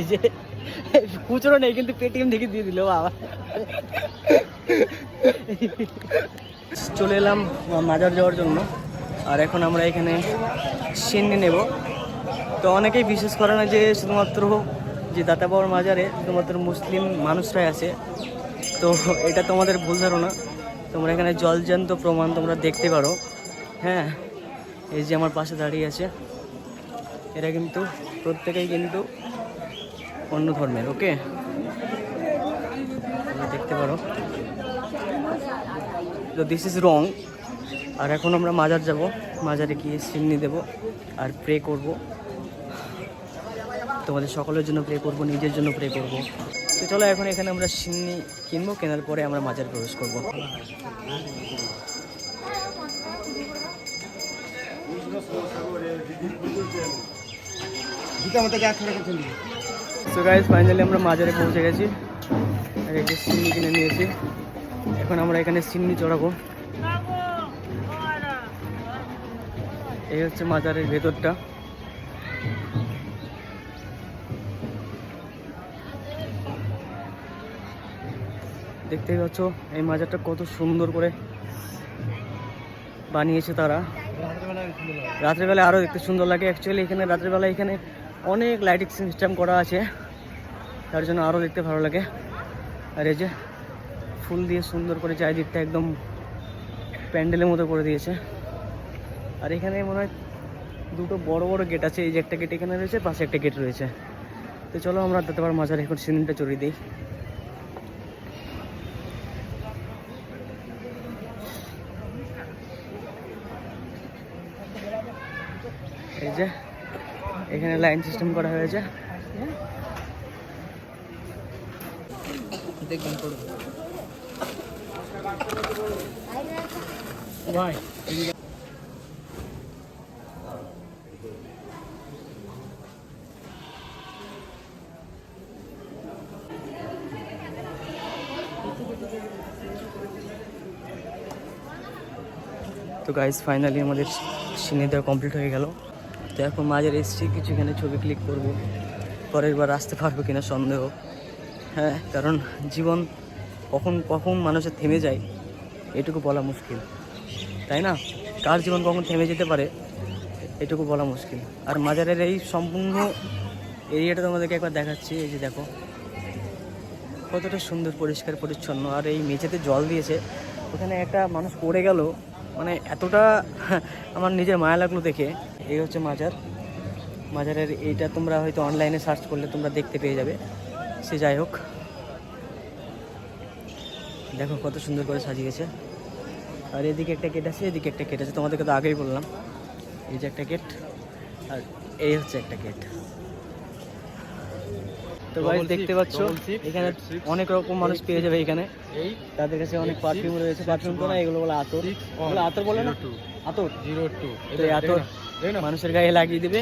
এই যে, খুচরো নেই, কিন্তু পেটিএম থেকে দিয়ে দিল, বাবা। চলে এলাম মাজার যাওয়ার জন্য। আর এখন আমরা এখানে সিন্নি নেব। তো অনেকেই বিশ্বাস করে না যে শুধুমাত্র যে দাতা বাবার মাজারে শুধুমাত্র মুসলিম মানুষরাই আছে। তো এটা তোমাদের ভুল ধারণা। তোমরা এখানে জলজান্ত প্রমাণ তোমরা দেখতে পারো। হ্যাঁ এই যে আমার পাশে দাঁড়িয়ে আছে। এরা কিন্তু প্রত্যেকেই কিন্তু অন্য ধর্মের, ওকে? দেখতে পারো। তো দিস ইজ রং আর এখন আমরা মাজার যাব। মাজারে গিয়ে সিন্নি দেব আর প্রে করব। তোমাদের সকলের জন্য প্রে করব, নিজের জন্য প্রে করব। তো চলো এখন এখানে আমরা সিন্নি কিনবো, কেনার পরে আমরা মাজার প্রবেশ করব। সো গাইজ ফাইনালি আমরা মাজারে পৌঁছে গেছি। আর যে সিন্নি কিনে নিয়েছি এখন আমরা এখানে সিন্নি চড়াবো। এই হচ্ছে মাজারের ভেতরটা। দেখতেই পাচ্ছ, এই মাজারটা কত সুন্দর করে বানিয়েছে তারা। রাত্রেবেলা আরও দেখতে সুন্দর লাগে। অ্যাকচুয়ালি এখানে রাত্রেবেলা এখানে অনেক লাইটিং সিস্টেম করা আছে। তার জন্য আরও দেখতে ভালো লাগে। আর এই যে ফুল দিয়ে সুন্দর করে চারিদিকটা একদম প্যান্ডেলের মতো করে দিয়েছে। আর এখানে মনে হয় দুটো বড় বড় গেট আছে। এই যে একটা গেট এখানে রয়েছে, পাশে একটা গেট রয়েছে। তো চলো আমরা দাঁতাবার মাঝারে এখন সিনেমাটা চড়িয়ে দিই। এই যে এখানে লাইন সিস্টেম করা হয়েছে। তো গাইজ ফাইনালি আমাদের সিনে দেওয়া কমপ্লিট হয়ে গেল। তো এখন মাঝের এসছি কিছু এখানে ছবি ক্লিক করব। পরের বার আসতে পারব কিনা সন্দেহ। হ্যাঁ কারণ জীবন কখন কখন মানুষের থেমে যায়, এটুকু বলা মুশকিল। তাই না? কার জীবন কখন থেমে যেতে পারে, এটুকু বলা মুশকিল। আর মাজারের এই সম্পূর্ণ এরিয়াটা তোমাদেরকে একবার দেখাচ্ছি, এই যে দেখো। কতটা সুন্দর, পরিষ্কার, পরিচ্ছন্ন। আর এই মেঝেতে জল দিয়েছে। ওখানে একটা মানুষ পড়ে গেল। মানে এতটা আমার নিজের মায়া লাগল দেখে। এই হচ্ছে মাজার। মাজারের এইটা তোমরা হয়তো অনলাইনে সার্চ করলে তোমরা দেখতে পেয়ে যাবে। সে যাই হোক। দেখো কত সুন্দর করে সাজিয়েছে। আর এদিকে একটা গেট আছে, এদিকে একটা গেট আছে। তোমাদেরকে তো আগেই বললাম। এই যে একটা গেট আর এই হচ্ছে একটা গেট তো ভাই দেখতে পাচ্ছ এখানে অনেক রকম মানুষ পেয়ে যাবে এখানে। তাদের কাছে অনেক পারফিউম রয়েছে পারফিউম তো না এগুলো বলে আতর। এগুলো আতর বলে না? আতর? জিরো টু তো এই আতর মানুষের গায়ে লাগিয়ে দেবে।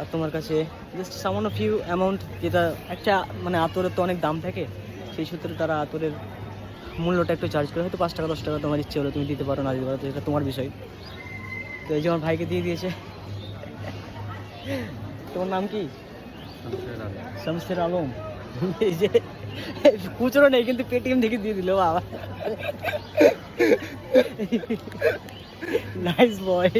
আর তোমার কাছে জাস্ট সামান্য ফিউ অ্যামাউন্ট যেটা একটা মানে আতরের তো অনেক দাম থাকে সেই সূত্রে তারা আতরের মূল্যটা একটু চার্জ করে হয়তো পাঁচ টাকা দশ টাকা তোমার ইচ্ছে হলো তুমি দিতে পারো না দিতে পারো তো এটা তোমার বিষয়। তো এই যে আমার ভাইকে দিয়ে দিয়েছে। তোমার নাম কি? শামসের আলম। খুচরো নেই, কিন্তু পেটিএম থেকে দিয়ে দিল, বাবা। নাইস বয়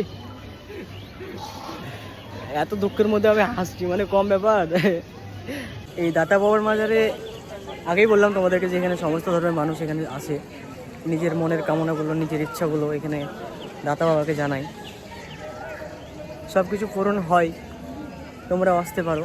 এত দুঃখের মধ্যে আমি হাসছি মানে কম ব্যাপার। এই দাতা বাবার মাজারে, আগেই বললাম তোমাদেরকে যে এখানে সমস্ত ধরনের মানুষ এখানে আসে। নিজের মনের কামনাগুলো, নিজের ইচ্ছাগুলো এখানে দাতা বাবাকে জানাই। সব কিছু পূরণ হয় তোমরা আসতে পারো।